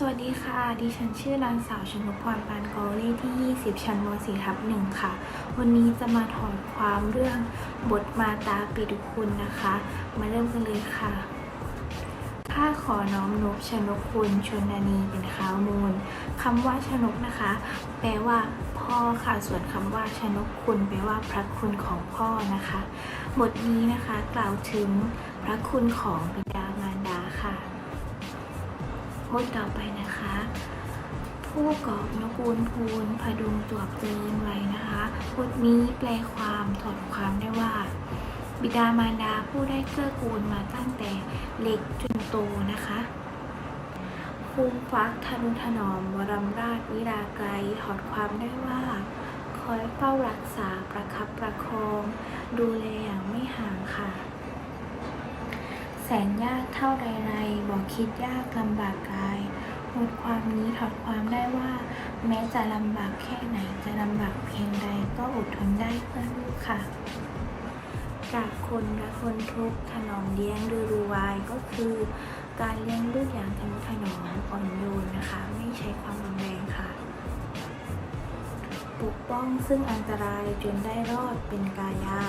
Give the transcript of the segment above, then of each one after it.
สวัสดีค่ะ ดิฉันชื่อนางสาวชนกพรปานกอเลขที่ 20 ชั้นม .4 ทับหนึ่งค่ะ วันนี้จะมาถอดความเรื่องบทมาตาปิดุคุณนะคะ มาเริ่มกันเลยค่ะ ข้าขอน้อมนบชนกคุณชนนีเป็นข้าวมูลคำว่าชนกนะคะ แปลว่าพ่อค่ะ ส่วนคำว่าชนกคุณแปลว่าพระคุณของพ่อนะคะ บทนี้นะคะกล่าวถึงพระคุณของบิดามารดาค่ะ บทต่อไปนะคะ ผู้กอบนกูลพูนพดุงจวเจริญไว้นะคะบทนี้แปลความถอดความได้ว่า บิดามารดาผู้ได้เกื้อกูลมาตั้งแต่เล็กจนโตนะคะภูมิฟักทนุถนอมวรมราชวิราไกรถอดความได้ว่า คอยเฝ้ารักษาประคับประคอง ดูแลอย่างไม่ห่างค่ะ แสนยากเท่าไรไรบอกคิดยากลำบากกายบทความนี้ถอดความได้ว่า แม้จะลำบากแค่ไหนจะลำบากเพียงใดก็อดทนได้เพื่อลูกค่ะจากคนละคนทุกถนอมเลี้ยงดูรูวายก็คือ การเลี้ยงลูกอย่างทนุถนอมอ่อนโยนนะคะ ไม่ใช้ความรุนแรงค่ะ ปกป้องซึ่งอันตรายจนได้รอดเป็นกายา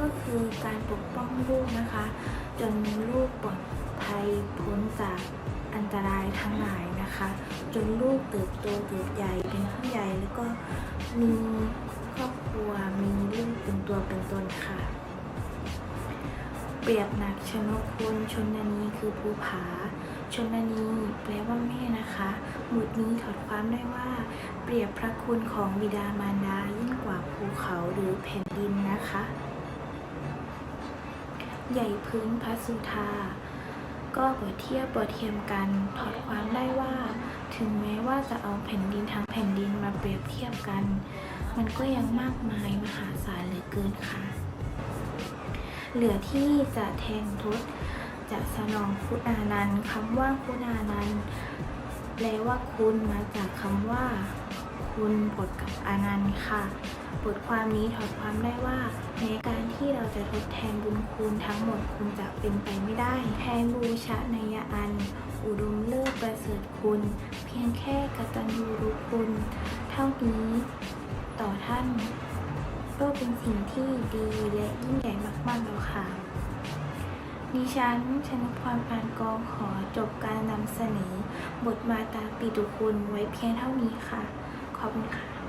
ก็คือการปกป้องลูกนะคะ จนลูกปลอดภัยพ้นจากอันตรายทั้งหลายนะคะ จนลูกเติบโตเติบใหญ่เป็นผู้ใหญ่แล้วก็มีครอบครัวมีลูกเป็นตัวเป็นตนค่ะ เปรียบหนักชนกคุณชนนีคือภูผา ชนนีแปลว่าแม่นะคะหมุดนี้ถอดความได้ว่าเปรียบพระคุณของบิดามารดายิ่งกว่าภูเขาหรือแผ่นดินนะคะ ใหญ่พื้นพระสุธา ก็เปรียบเทียบเปรียบเทียมกันถอดความได้ว่า ถึงแม้ว่าจะเอาแผ่นดินทั้งแผ่นดินมาเปรียบเทียบกัน มันก็ยังมากมายมหาศาลเหลือเกินค่ะ เหลือที่จะแทนทศจะสนองคุณานันต์คำว่าคุณานันต์แปลว่าคุณมาจากคำว่า คุณบทกับอานันต์ค่ะ บทความนี้ถอดความได้ว่าในการที่เราจะทดแทนบุญคุณทั้งหมดคงจะเป็นไปไม่ได้ แทนบูชะนยอัน อุดมเลิศประเสริฐคุณ เพียงแค่กตัญญูรู้คุณ เท่านี้ต่อท่าน ก็เป็นสิ่งที่ดีและยิ่งใหญ่มากๆแล้วค่ะดิฉันชนพรปานกองขอจบการนำเสนอบทมาตาปิตุคุณไว้เพียงเท่านี้ค่ะ ขอบคุณค่ะ